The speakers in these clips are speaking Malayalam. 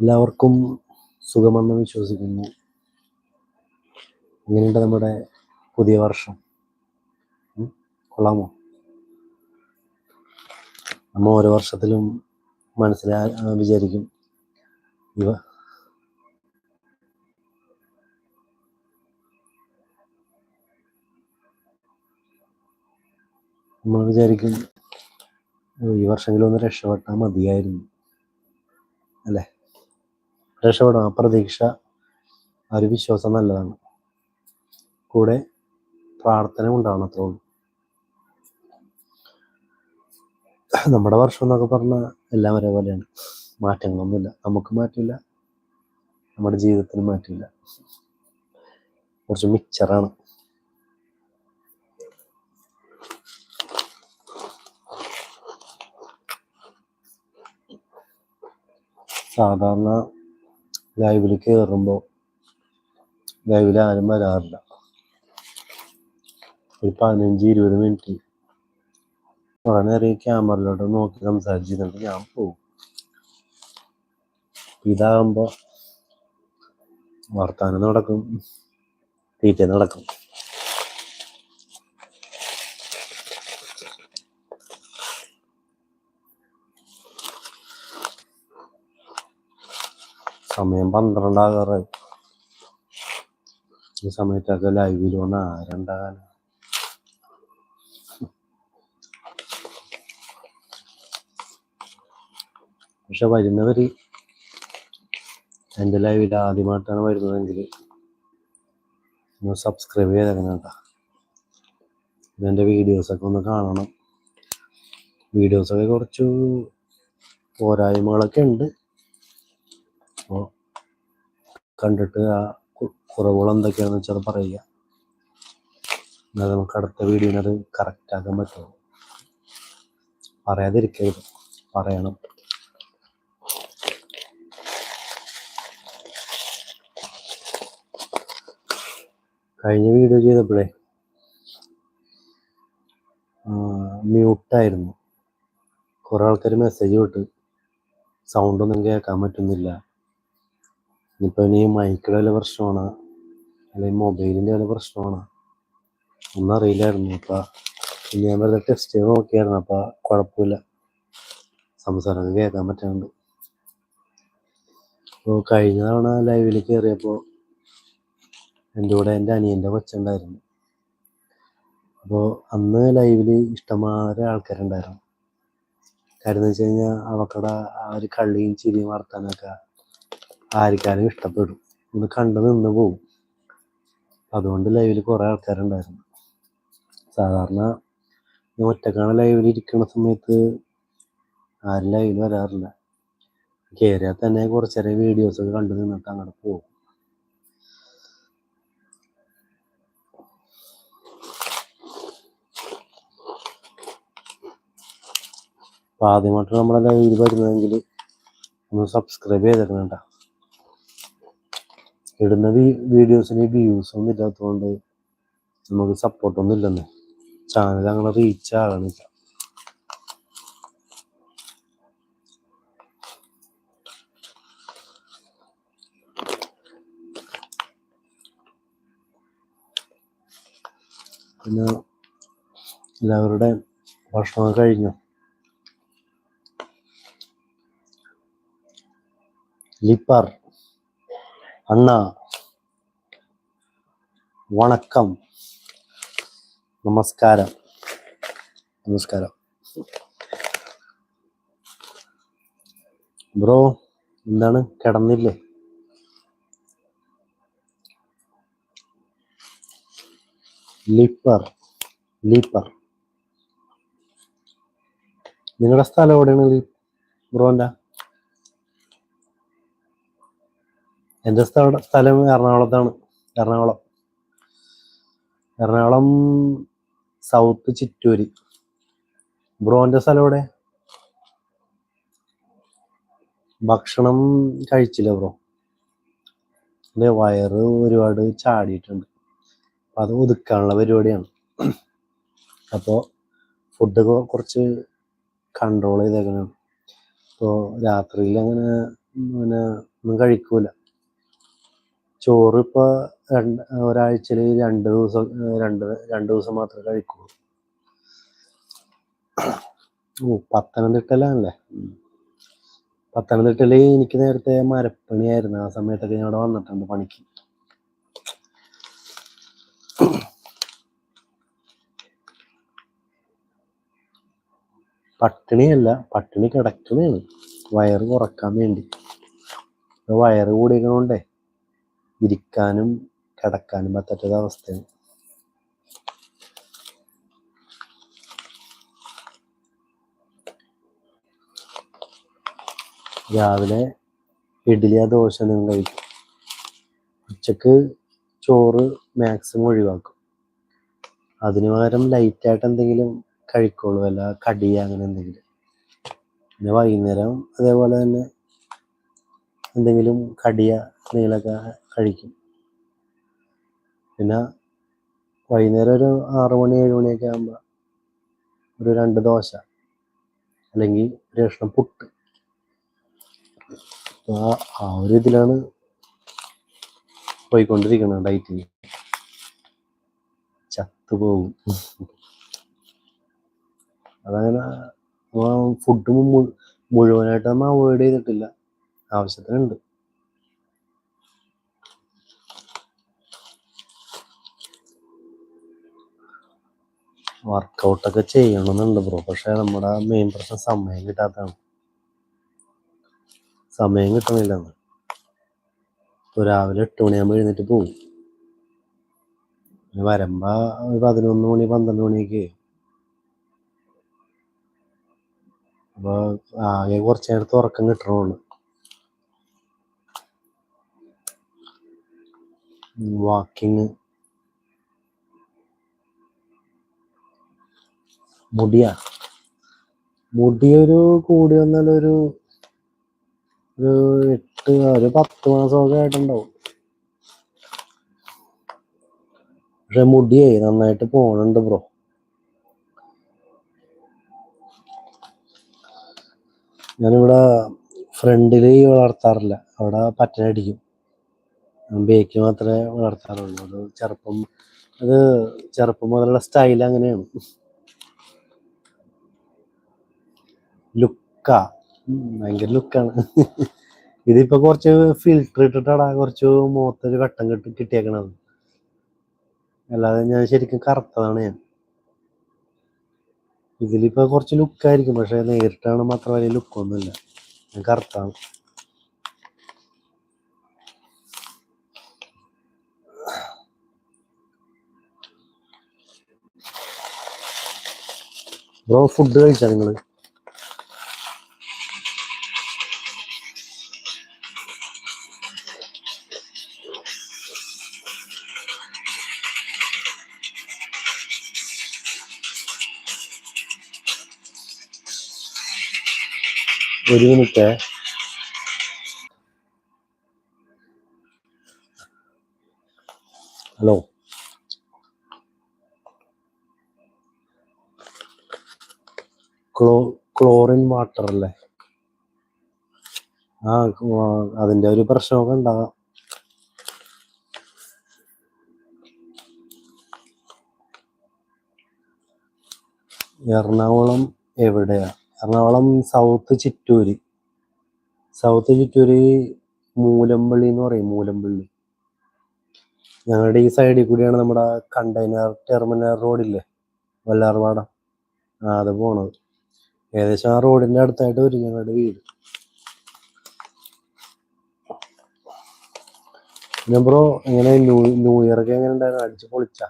എല്ലാവർക്കും സുഖമെന്ന് വിശ്വസിക്കുന്നു. എങ്ങനെയുണ്ട് നമ്മുടെ പുതിയ വർഷം. കൊള്ളാമോ? നമ്മ ഓരോ വർഷത്തിലും മനസ്സിലാ വിചാരിക്കും. ഇവ നമ്മൾ വിചാരിക്കും ഈ വർഷമെങ്കിലും ഒന്ന് രക്ഷപ്പെട്ടാൽ മതിയായിരുന്നു. അല്ലേ? രക്ഷപ്പെടും അപ്രതീക്ഷ ഒരു വിശ്വാസം നല്ലതാണ്. കൂടെ പ്രാർത്ഥന ഉണ്ടാവണം അത്രേ നമ്മുടെ വർഷം എന്നൊക്കെ പറഞ്ഞാൽ എല്ലാം ഒരേപോലെയാണ്. മാറ്റങ്ങളൊന്നുമില്ല. നമുക്ക് മാറ്റില്ല നമ്മുടെ ജീവിതത്തിന് മാറ്റില്ല കുറച്ച് മിക്സറാണ് സാധാരണ ലൈവിൽ കയറുമ്പോൾ ലൈവിൽ ആരും വരാറില്ല. ഒരു പതിനഞ്ച് ഇരുപത് മിനിറ്റ്. നേരം ഈ ക്യാമറയിലോട്ട് നോക്കി സംസാരിച്ചിട്ടുണ്ട് ഞാൻ പോകും ഇതാകുമ്പോൾ വർത്താനം നടക്കും. തീറ്റ നടക്കും. സമയം പന്ത്രണ്ടാകാറായി. ഈ സമയത്തൊക്കെ ലൈവിൽ വന്ന ആരുണ്ടാകാൻ പക്ഷെ വരുന്നവര് എന്റെ ലൈവിൽ ആദ്യമായിട്ടാണ് വരുന്നതെങ്കിൽ ഒന്ന് സബ്സ്ക്രൈബ് ചെയ്തേക്കണം എന്റെ വീഡിയോസൊക്കെ ഒന്ന് കാണണം. വീഡിയോസൊക്കെ കുറച്ചു പോരായ്മകളൊക്കെ ഉണ്ട്. കണ്ടിട്ട് ആ കുറവുകൾ എന്തൊക്കെയാണെന്ന് വെച്ചാൽ അത് പറയുക. എന്നാൽ നമുക്ക് അടുത്ത വീഡിയോയിൽ അത് കറക്റ്റാക്കാൻ പറ്റുള്ളൂ. പറയാതിരിക്കരുത്. പറയണം. കഴിഞ്ഞ വീഡിയോ ചെയ്തപ്പോഴേ മ്യൂട്ടായിരുന്നു കുറേ ആൾക്കാർ മെസ്സേജ് വിട്ട് സൗണ്ടൊന്നും കേൾക്കാൻ പറ്റുന്നില്ല. ഇനിയിപ്പോൾ ഇനി മൈക്കിടെ വല്ല പ്രശ്നമാണ്? അല്ലെങ്കിൽ മൊബൈലിന്റെ വല്ല പ്രശ്നമാണ്? ഒന്നും അറിയില്ലായിരുന്നു. അപ്പം ഇനി ഞാൻ വെറുതെ ടെസ്റ്റ് ചെയ്ത് നോക്കിയായിരുന്നു. അപ്പം കുഴപ്പമില്ല. സംസാരം കേൾക്കാൻ പറ്റാണ്ട് അപ്പോൾ കഴിഞ്ഞ തവണ ലൈവിൽ കയറിയപ്പോൾ എന്റെ കൂടെ എന്റെ അനിയന്റെ കൊച്ചുണ്ടായിരുന്നു. അപ്പോൾ അന്ന് ലൈവിൽ ഇഷ്ടമാരെ ആൾക്കാരുണ്ടായിരുന്നു. കാര്യം എന്ന് വെച്ച് കഴിഞ്ഞാൽ അവക്കടെ ആ ഒരു കള്ളിയും ചിരിയും വർത്താനൊക്കെ ആർക്കാരും ഇഷ്ടപ്പെടും. ഒന്ന് കണ്ടു നിന്ന് പോകും അതുകൊണ്ട് ലൈവിൽ കുറേ ആൾക്കാരുണ്ടായിരുന്നു. സാധാരണ ഞാൻ ഒറ്റക്കാണ് ലൈവിൽ ഇരിക്കുന്ന സമയത്ത് ആരും ലൈവിൽ വരാറില്ല. കയറിയാൽ തന്നെ കുറച്ച് വീഡിയോസ് ഒക്കെ കണ്ടു നിന്നിട്ട് അങ്ങോട്ട് പോകും അപ്പോൾ ആദ്യമായിട്ട് നമ്മുടെ ലൈവിൽ വരുന്നതെങ്കിൽ ഒന്ന് സബ്സ്ക്രൈബ് ചെയ്തിരുന്നുണ്ടോ ഇടുന്ന വീഡിയോസിന് വ്യൂസ് ഒന്നും ഇല്ലാത്തതുകൊണ്ട് നമുക്ക് സപ്പോർട്ടൊന്നും ഇല്ലെന്ന്. ചാനൽ അങ്ങനെ റീച്ച് ആകണില്ല പിന്നെ എല്ലാവരുടെ ഭക്ഷണം കഴിഞ്ഞു? ലിപ്പർ. അണ്ണ വണക്കം நமஸ்காரம். നമസ്കാരം ബ്രോ എന്താണ് കിടന്നില്ലേ ലിപ്പർ ലീപ്പർ നിങ്ങളുടെ സ്ഥലം എവിടെയാണ്? ലീ- ബ്രോന്റെ എന്റെ സ്ഥലം എറണാകുളത്താണ്. എറണാകുളം. എറണാകുളം സൗത്ത് ചിറ്റൂര്. ബ്രോന്റെ സ്ഥലം എവിടെ? ഭക്ഷണം കഴിച്ചില്ല ബ്രോ. എന്റെ വയറ് ഒരുപാട് ചാടിയിട്ടുണ്ട്. അപ്പം അത് ഒതുക്കാനുള്ള പരിപാടിയാണ്. അപ്പോൾ ഫുഡ് കുറച്ച് കൺട്രോൾ ചെയ്തേക്കണം ഇപ്പോൾ രാത്രിയിൽ അങ്ങനെ പിന്നെ ഒന്നും കഴിക്കൂല. ചോറ് ഇപ്പോൾ രണ്ട് ഒരാഴ്ചയിൽ രണ്ട് ദിവസം രണ്ട് രണ്ട് ദിവസം മാത്രമേ കഴിക്കുള്ളൂ. ഓ പത്തനംതിട്ടയിലാണല്ലേ? പത്തനംതിട്ടയിൽ എനിക്ക് നേരത്തെ മരപ്പണിയായിരുന്നു. ആ സമയത്തൊക്കെ ഞാൻ അവിടെ വന്നിട്ടുണ്ട് പണിക്ക്. പട്ടിണിയല്ല പട്ടിണി കിടക്കണേണ് വയറ് കുറയ്ക്കാൻ വേണ്ടി. വയറ് കൂടിയതുകൊണ്ടേ ഇരിക്കാനും കിടക്കാനും പറ്റാത്തൊരവസ്ഥയാണ്. അവസ്ഥയാണ് രാവിലെ ഇഡ്ഡലിയാ ദോശ എന്തെങ്കിലും കഴിക്കും. ഉച്ചയ്ക്ക് ചോറ് മാക്സിമം ഒഴിവാക്കും. അതിനു പകരം ലൈറ്റായിട്ട് എന്തെങ്കിലും കഴിക്കുള്ളൂ അല്ല കടിയ അങ്ങനെ എന്തെങ്കിലും. പിന്നെ വൈകുന്നേരം അതേപോലെ തന്നെ എന്തെങ്കിലും കടിയ എന്തെങ്കിലുമൊക്കെ കഴിക്കും. പിന്നെ വൈകുന്നേരം ഒരു ആറു മണി ഏഴ് മണിയൊക്കെ ആകുമ്പോൾ ഒരു രണ്ട് ദോശ അല്ലെങ്കിൽ ഒരു കഷ്ണം പുട്ട്. ആ ആ ഒരു ഇതിലാണ് പോയിക്കൊണ്ടിരിക്കുന്നത് ഡയറ്റിങ്. ചത്തുപോകും അതങ്ങനെ ഫുഡ് മുഴുവനായിട്ട് നമ്മൾ അവോയ്ഡ് ചെയ്തിട്ടില്ല. ആവശ്യത്തിനുണ്ട്. വർക്കൗട്ടൊക്കെ ചെയ്യണമെന്നുണ്ട് ബ്രോ പക്ഷെ നമ്മുടെ മെയിൻ പ്രശ്നം സമയം കിട്ടാത്തതാണ്. സമയം കിട്ടണില്ല ഇപ്പോൾ രാവിലെ എട്ട് മണിയാകുമ്പോൾ എഴുന്നേറ്റ് പോകും പിന്നെ വരുമ്പോ ഒരു പതിനൊന്ന് മണി പന്ത്രണ്ട് മണിയൊക്കെ. അപ്പോൾ അപ്പൊ ആകെ കുറച്ച് നേരത്തെ ഉറക്കം കിട്ടണുള്ളൂ. വാക്കിങ് മുടിയാ. മുടിയൊരു കൂടി വന്നാൽ ഒരു ഒരു എട്ട് ഒരു പത്ത് മാസമൊക്കെ ആയിട്ടുണ്ടാവും. പക്ഷെ മുടിയേ നന്നായിട്ട് പോണുണ്ട് ബ്രോ. ഞാനിവിടെ ഫ്രണ്ടിൽ വളർത്താറില്ല. അവിടെ പറ്റനടിക്കും ബേക്ക് മാത്രമേ വളർത്താറുള്ളൂ. അത് ചെറുപ്പം അത് ചെറുപ്പം മുതലുള്ള സ്റ്റൈൽ അങ്ങനെയാണ്. ലുക്കാ. ഭയങ്കര ലുക്കാണ്. ഇതിപ്പോ കുറച്ച് ഫിൽറ്റർ ഇട്ടിട്ടാണ് കുറച്ച് മുഖത്തൊരു വെട്ടം കിട്ടി കിട്ടിയേക്കണത്. അല്ലാതെ ഞാൻ ശരിക്കും കറുത്തതാണ് ഞാൻ. ഇതിലിപ്പോ കുറച്ച് ലുക്കായിരിക്കും പക്ഷെ നേരിട്ടാണ് മാത്രം വലിയ ലുക്കൊന്നുമില്ല. ഞാൻ കറുത്താണ്. ബ്രോ ഫുഡ് കഴിച്ചാ നിങ്ങൾ? ഒരു മിനിറ്റ്. ഹലോ. ക്ലോ ക്ലോറിൻ വാട്ടർ അല്ലേ? ആ അതിന്റെ ഒരു പ്രശ്നമൊക്കെ ഉണ്ടാകാം. എറണാകുളം എവിടെയാ? എറണാകുളം സൗത്ത് ചിറ്റൂര്. സൗത്ത് ചിറ്റൂര് മൂലമ്പള്ളി എന്ന് പറയും മൂലമ്പള്ളി. ഞങ്ങളുടെ ഈ സൈഡിൽ കൂടിയാണ് നമ്മുടെ കണ്ടെയ്നർ ടെർമിനൽ റോഡില്ലേ വല്ലാർവാട. ആ അത് പോണത്. ഏകദേശം ആ റോഡിന്റെ അടുത്തായിട്ട് വരും ഞങ്ങളുടെ വീട്. പിന്നെ ബ്രോ എങ്ങനെ ന്യൂ ന്യൂ ഇയർ ഒക്കെ എങ്ങനെ ഉണ്ടായിരുന്നു? അടിച്ച് പൊളിച്ചാ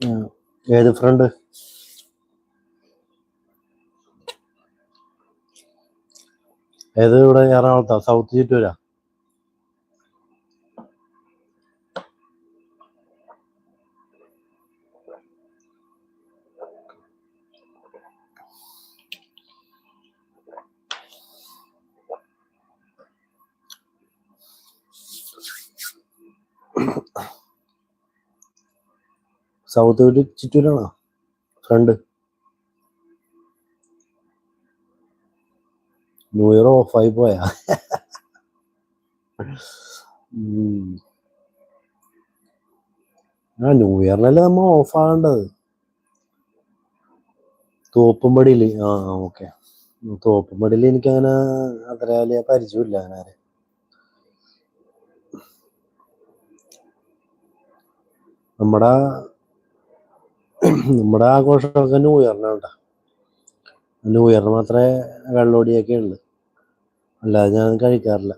ഉം. ഏത് ഫ്രണ്ട് ഏത് ഇവിടെ എറണാകുളത്താ? സൗത്ത് ചിറ്റൂരാ സൗത്ത് ഒരു ചിറ്റൂരാണോ? ഫ്രണ്ട് ന്യൂ ഇയർ ഓഫായി പോയാ. ആ ന്യൂ ഇയറിനല്ലേ നമ്മ ഓഫ് ആകേണ്ടത്? തോപ്പുംപടിയിൽ ആ ഓക്കെ തോപ്പുംപടിയിൽ എനിക്കങ്ങനെ അത്ര വലിയ പരിചയമില്ല അങ്ങനെ. ആരെ. നമ്മുടെ നമ്മുടെ ആഘോഷമൊക്കെ ന്യൂ ഇയറിനാണ് ന്യൂ ഇയറിന് മാത്രമേ വെള്ളോടിയൊക്കെ ഉള്ളു. അല്ലാതെ ഞാൻ കഴിക്കാറില്ല.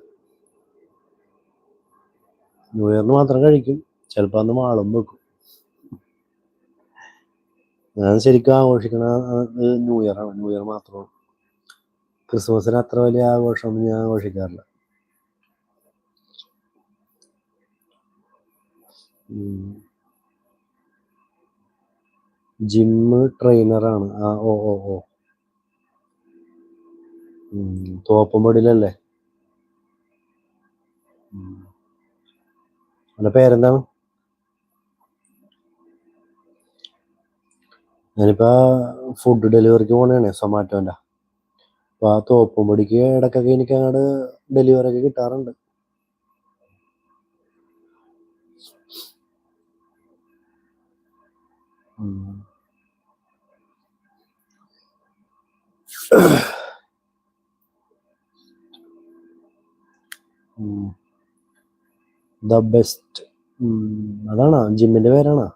ന്യൂ ഇയറിന് മാത്രം കഴിക്കും. ചിലപ്പോൾ അന്ന് മാളും വെക്കും. ഞാൻ ശരിക്കും ആഘോഷിക്കണ ന്യൂ ഇയറാണ് ന്യൂ ഇയർ മാത്രമാണ് ക്രിസ്മസിന് അത്ര വലിയ ആഘോഷമൊന്നും ഞാൻ ആഘോഷിക്കാറില്ല. ജിമ്മ് ട്രെയിനറാണ് ആ ഓ ഓ ഓ. തോപ്പുംപടിയിലല്ലേ. അന്റെ പേരെന്താണ് ഞാനിപ്പോ ഫുഡ് ഡെലിവറിക്ക് പോണേ സൊമാറ്റോന്റെ അപ്പൊ ആ തോപ്പുംപടിക്ക് ഇടക്കൊക്കെ എനിക്ക് അങ്ങോട്ട് ഡെലിവറി ഒക്കെ കിട്ടാറുണ്ട്. ഉം. ദ ബെസ്റ്റ് അതാണോ? ജിമ്മിന്റെ പേരാണോ?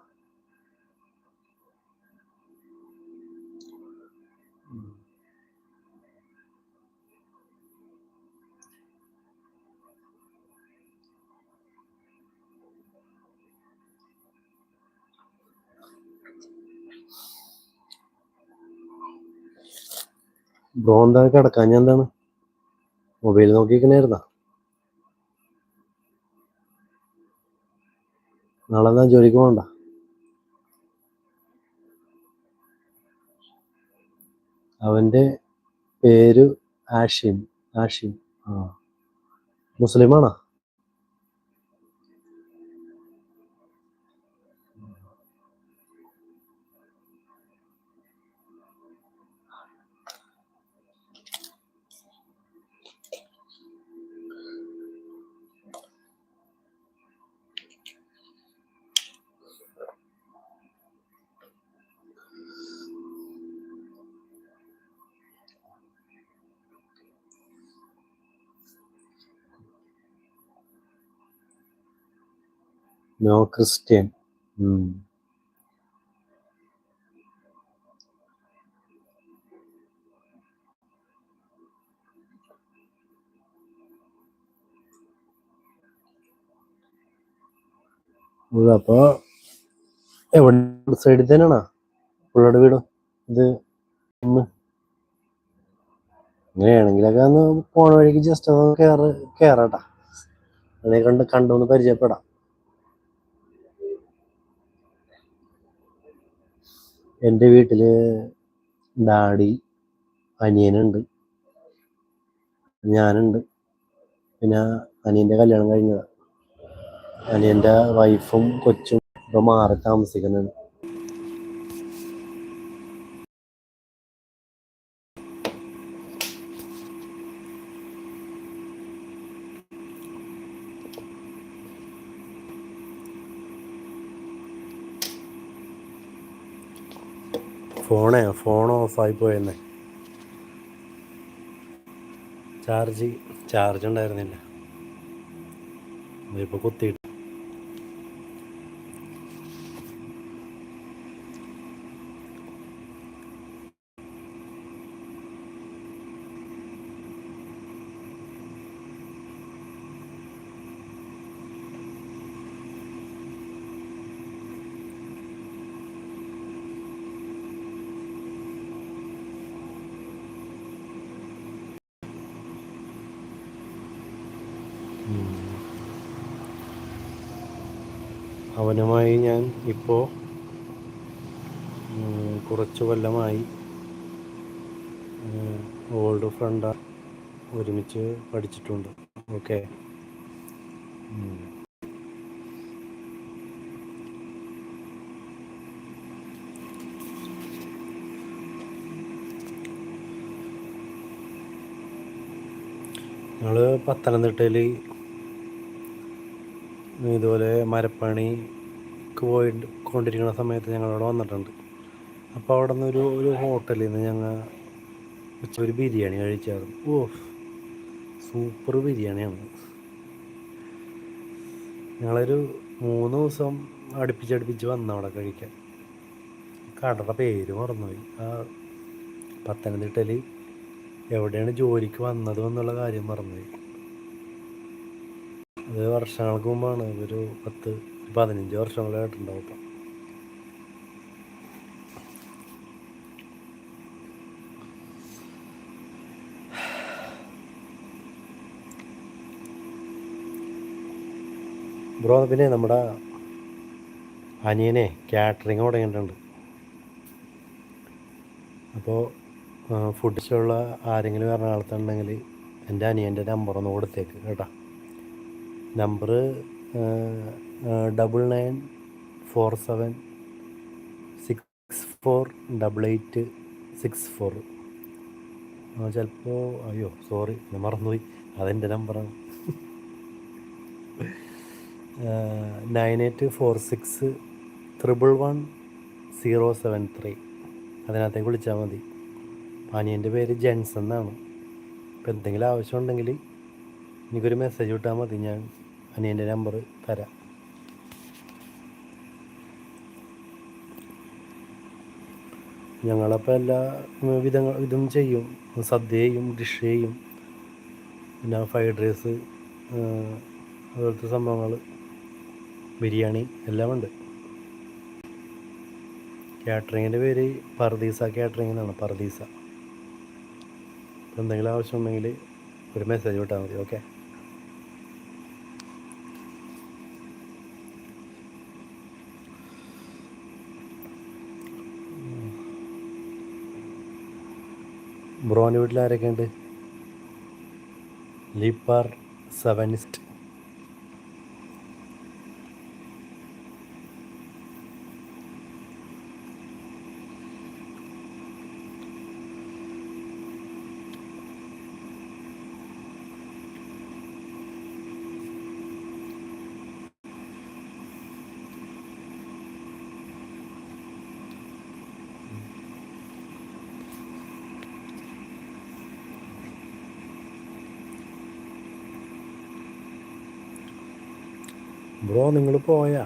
ബ്രോ എന്താ കിടക്കാൻ ഞാൻ എന്താണ്? മൊബൈൽ നോക്കിക്കണായിരുന്ന നാളെ എന്നാ ജോലിക്ക് പോകണ്ട? അവന്റെ പേര് ആഷിം. ആഷിം. ആ. മുസ്ലിമാണോ? നോ ക്രിസ്ത്യൻ. അപ്പോ എവിടെ സൈഡിൽ തന്നെയാണോ? പുള്ളിയുടെ വീട്? ഇത് അങ്ങനെയാണെങ്കിലൊക്കെ ഒന്ന് പോണ വഴിക്ക് ജസ്റ്റ് ഒന്ന് കേറ് കേറട്ടാ. അതിനെ കണ്ട് കണ്ടൊന്ന് പരിചയപ്പെടാം. എന്റെ വീട്ടിൽ ഡാഡി അനിയനുണ്ട്. ഞാനുണ്ട്. പിന്നെ അനിയന്റെ കല്യാണം കഴിഞ്ഞതാണ് അനിയന്റെ വൈഫും കൊച്ചും ഇപ്പം മാറി താമസിക്കുന്നുണ്ട്. ഫോണേ ഫോൺ ഓഫായി പോയെന്നേ. ചാർജ് ചാർജ് ഉണ്ടായിരുന്നില്ല. ഇപ്പോൾ കുത്തിയിട്ട് ആയി ഞാൻ ഇപ്പോൾ കുറച്ച് കൊല്ലമായി ഓൾഡ് ഫ്രണ്ട ഒരുമിച്ച് പഠിച്ചിട്ടുണ്ട്. ഓക്കെ ഞങ്ങൾ പത്തനംതിട്ടയിൽ ഇതുപോലെ മരപ്പണി മരപ്പണിക്ക് പോയി കൊണ്ടിരിക്കുന്ന സമയത്ത് ഞങ്ങളവിടെ വന്നിട്ടുണ്ട്. അപ്പോൾ അവിടെ നിന്ന് ഒരു ഒരു ഹോട്ടലിൽ നിന്ന് ഞങ്ങൾ ഉച്ച ഒരു ബിരിയാണി കഴിച്ചായിരുന്നു ഓ സൂപ്പർ ബിരിയാണിയാണ്. ഞങ്ങളൊരു മൂന്ന് ദിവസം അടുപ്പിച്ചടുപ്പിച്ച് വന്ന അവിടെ കഴിക്കാൻ. കടയുടെ പേര് മറന്നുപോയി. ആ പത്തനംതിട്ടയിൽ എവിടെയാണ് ജോലിക്ക് വന്നത് എന്നുള്ള കാര്യം മറന്നുപോയി. അത് വർഷങ്ങൾക്ക് മുമ്പാണ്. ഒരു പത്ത് പതിനഞ്ച് വർഷങ്ങളായിട്ടുണ്ടാവും ഇപ്പം. ബ്രോ പിന്നെ നമ്മുടെ അനിയനെ കാറ്ററിങ് തുടങ്ങിയിട്ടുണ്ട്. അപ്പോൾ ഫുഡ് ഇഷ്ടമുള്ള ആരെങ്കിലും എറണാകുളത്തുണ്ടെങ്കിൽ എന്റെ അനിയന്റെ നമ്പർ ഒന്ന് കൊടുത്തേക്ക് കേട്ടോ. Number double nine four seven six four double eight six four ചിലപ്പോൾ അയ്യോ സോറി ഞാൻ മറന്നുപോയി. അതെന്റെ നമ്പറാണ് nine eight four six triple one zero seven three അതിനകത്തേക്ക് വിളിച്ചാൽ മതി. അനിയന്റെ പേര് ജെൻസ് എന്നാണ് അപ്പോൾ എന്തെങ്കിലും ആവശ്യമുണ്ടെങ്കിൽ എനിക്കൊരു മെസ്സേജ് വിട്ടാൽ മതി ഞാൻ. അനിയന്റെ നമ്പർ തരാം. ഞങ്ങളപ്പോൾ എല്ലാ വിധങ്ങൾ ഇതും ചെയ്യും. സദ്യ ചെയ്യും ഡിഷ് ചെയ്യും. പിന്നെ ഫ്രൈഡ് റൈസ് അതുപോലത്തെ സംഭവങ്ങൾ ബിരിയാണി എല്ലാം ഉണ്ട്. കാറ്ററിങ്ങിന്റെ പേര് പർദീസ കാറ്ററിംഗ് എന്നാണ് പർദീസ. എന്തെങ്കിലും ആവശ്യമുണ്ടെങ്കിൽ ഒരു മെസ്സേജ് വിട്ടാൽ മതി ഓക്കെ ബ്രോന്റെ വീട്ടിൽ ആരൊക്കെയുണ്ട് ലിപ്പർ സെവനിസ്റ്റ്. ബ്രോ നിങ്ങൾ പോയാ.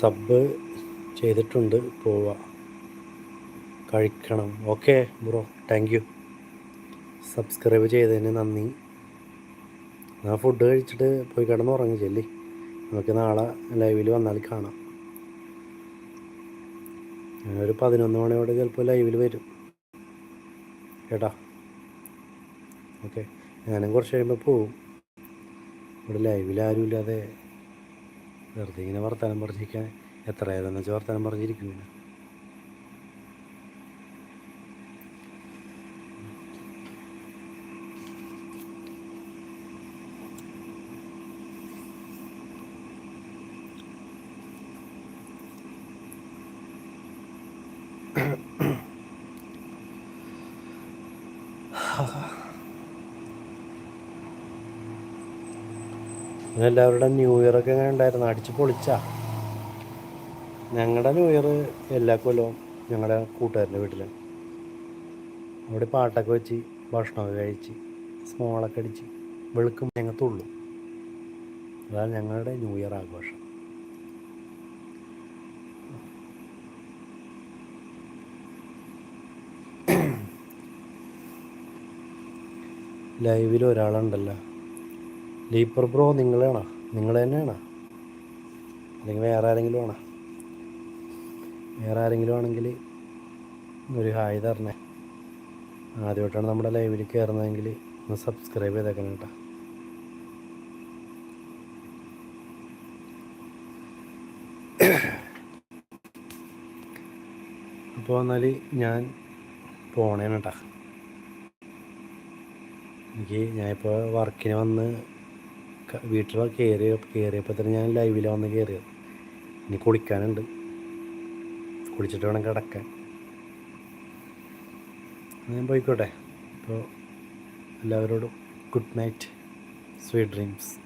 സബ് ചെയ്തിട്ടുണ്ട്. പോവുക കഴിക്കണം. Okay bro. Thank you. Subscribe ചെയ്തതിന് നന്ദി. ഞാൻ ഫുഡ് കഴിച്ചിട്ട് പോയി കിടന്ന് ഉറങ്ങി ചെല്ലി നമുക്ക് നാളെ ലൈവിൽ വന്നാൽ കാണാം. ഞാനൊരു പതിനൊന്ന് മണിയോടെ ചിലപ്പോൾ ലൈവിൽ വരും. കേട്ടാ? ഓക്കെ ഞാനും കുറച്ച് കഴിയുമ്പോൾ പോവും. ഇവിടെ ലൈവിൽ ആരുമില്ലാതെ വെറുതെ ഇങ്ങനെ വർത്തമാനം പറഞ്ഞിരിക്കാൻ എത്ര ഏതെന്ന് വെച്ചാൽ വർത്തമാനം പറഞ്ഞിരിക്കും എല്ലാവരുടെ ന്യൂ ഇയർ ഒക്കെ എങ്ങനെ ഉണ്ടായിരുന്നു? അടിച്ച് പൊളിച്ചാ? ഞങ്ങളുടെ ന്യൂ ഇയർ എല്ലാ കൊല്ലവും ഞങ്ങളുടെ കൂട്ടുകാരന്റെ വീട്ടിലാണ് അവിടെ പാട്ടൊക്കെ വെച്ച് ഭക്ഷണമൊക്കെ കഴിച്ച് സ്മോളൊക്കെ അടിച്ച് വെളുക്കും ഞങ്ങൾക്കുള്ളൂ അതാണ് ഞങ്ങളുടെ ന്യൂ ഇയർ ആഘോഷം. ലൈവിൽ ഒരാളുണ്ടല്ലോ. ലീപ്പർ ബ്രോ നിങ്ങളാണോ നിങ്ങൾ തന്നെയാണോ അല്ലെങ്കിൽ വേറെ ആരെങ്കിലും ആണോ വേറെ ആരെങ്കിലും ആണെങ്കിൽ ഒരു ഹായ് തരണേ. ആദ്യമായിട്ടാണ് നമ്മുടെ ലൈവിൽ കയറുന്നതെങ്കിൽ ഒന്ന് സബ്സ്ക്രൈബ് ചെയ്തേക്കണം കേട്ടോ. അപ്പോൾ എന്നാൽ ഞാൻ പോണേണ് കേട്ടോ. എനിക്ക് ഞാനിപ്പോൾ വർക്കിന് വന്ന് വീട്ടിൽ കയറി കയറിയപ്പോൾ തന്നെ ഞാൻ ലൈവിൽ വന്ന് കയറിയത് ഇനി കുളിക്കാനുണ്ട്. കുളിച്ചിട്ട് വേണം കിടക്കാൻ. ഞാൻ പോയിക്കോട്ടെ. അപ്പോൾ എല്ലാവരോടും ഗുഡ് നൈറ്റ് സ്വീറ്റ് ഡ്രീംസ്